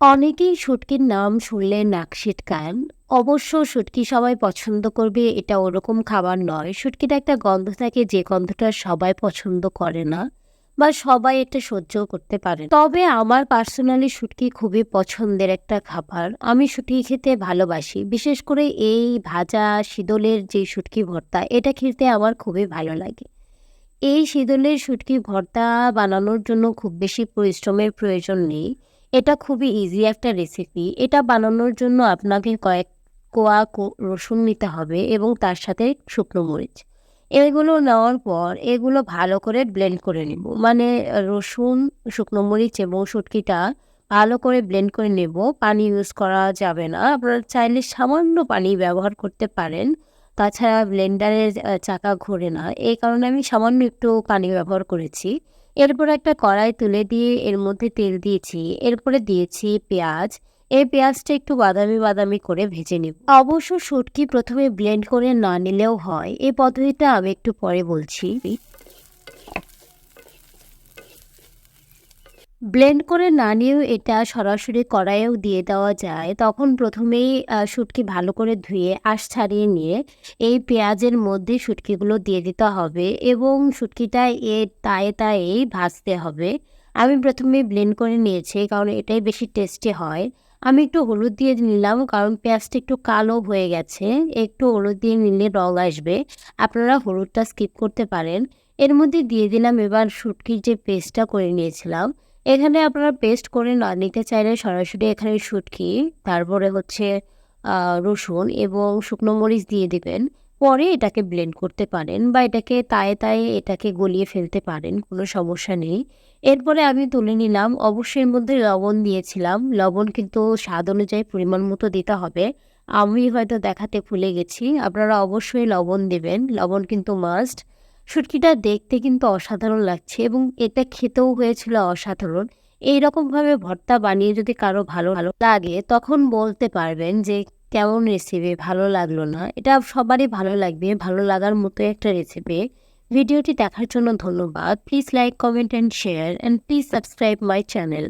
অনেকেই শুটকির নাম শুনলে নাক সিটকান। অবশ্য শুটকি সবাই পছন্দ করবে, এটা ওরকম খাবার নয়। শুটকির একটা গন্ধ থাকে, যে গন্ধটা সবাই পছন্দ করে না বা সবাই এটা সহ্য করতে পারে তবে আমার পার্সোনালি শুটকি খুবই পছন্দের একটা খাবার। আমি শুটকি খেতে ভালোবাসি। বিশেষ করে এই ভাজা শীদলের যে শুটকি ভর্তা, এটা খেতে আমার খুবই ভালো লাগে। এই শীদলের শুটকি ভর্তা বানানোর জন্য খুব বেশি পরিশ্রমের প্রয়োজন নেই। এটা খুবই ইজি একটা রেসিপি। এটা বানানোর জন্য আপনাকে কয়েক কোয়া রসুন নিতে হবে এবং তার সাথে শুকনো মরিচ। এগুলো নেওয়ার পর এগুলো ভালো করে ব্লেন্ড করে নেব। মানে রসুন, শুকনো মরিচ এবং শুটকিটা ভালো করে ব্লেন্ড করে নেব। পানি ইউজ করা যাবে না। আপনারা চাইলে সামান্য পানি ব্যবহার করতে পারেন। তাছাড়া ব্লেন্ডারের চাকা ঘোরে না। এই কারণে আমি সামান্য একটু পানি ব্যবহার করেছি। এরপর একটা কড়াই তুলে দিয়ে এর মধ্যে তেল দিয়েছি। এরপরে দিয়েছি পেঁয়াজ। এই পেঁয়াজটা একটু বাদামি, বাদামি করে ভেজে নেব অবশ্য শুটকি প্রথমে ব্লেন্ড করে না নিলেও হয়। এই পদ্ধতিটা আমি একটু পরে বলছি। ব্লেন্ড করে না নিয়েও এটা সরাসরি কড়াইয়েও দিয়ে দেওয়া যায়। তখন ১ম এই শুটকি ভালো করে ধুয়ে আঁশ ছাড়িয়ে নিয়ে এই পেঁয়াজের মধ্যে শুটকিগুলো দিয়ে দিতে হবে এবং শুটকিটা এ তায়ে, তায়েই ভাজতে হবে। আমি প্রথমে ব্লেন্ড করে নিয়েছি কারণ এটাই বেশি টেস্টি হয়। আমি একটু হলুদ দিয়ে নিলাম কারণ পেঁয়াজটা একটু কালো হয়ে গেছে। একটু হলুদ দিয়ে নিলে রং আসবে। আপনারা হলুদটা স্কিপ করতে পারেন। এর মধ্যে দিয়ে দিলাম এবার শুটকির যে পেস্টটা করে নিয়েছিলাম। এখানে আপনারা পেস্ট করে না নিতে চাইলে সরাসরি এখানে শুটকি, তারপরে হচ্ছে রসুন এবং শুকনো মরিচ দিয়ে দিবেন। পরে এটাকে ব্লেন্ড করতে পারেন বা এটাকে তায়ে, তায়ে এটাকে গলিয়ে ফেলতে পারেন। কোনো সমস্যা নেই। এরপরে আমি তুলে নিলাম। অবশ্যই এর মধ্যে লবণ দিয়েছিলাম। লবণ কিন্তু স্বাদ অনুযায়ী পরিমাণ মতো দিতে হবে। আমি হয়তো দেখাতে ভুলে গেছি। আপনারা অবশ্যই লবণ দেবেন লবণ কিন্তু মাস্ট। শুটকিটা দেখতে কিন্তু অসাধারণ লাগছে এবং এটা খেতেও হয়েছিল অসাধারণ। এইরকমভাবে ভর্তা বানিয়ে যদি কারও ভালো, ভালো লাগে তখন বলতে পারবেন যে কেমন রেসিপি ভালো লাগল না। এটা সবারই ভালো লাগবে। ভালো লাগার মতো একটা রেসিপি। ভিডিওটি দেখার জন্য ধন্যবাদ। Please like, comment and share and please subscribe my channel.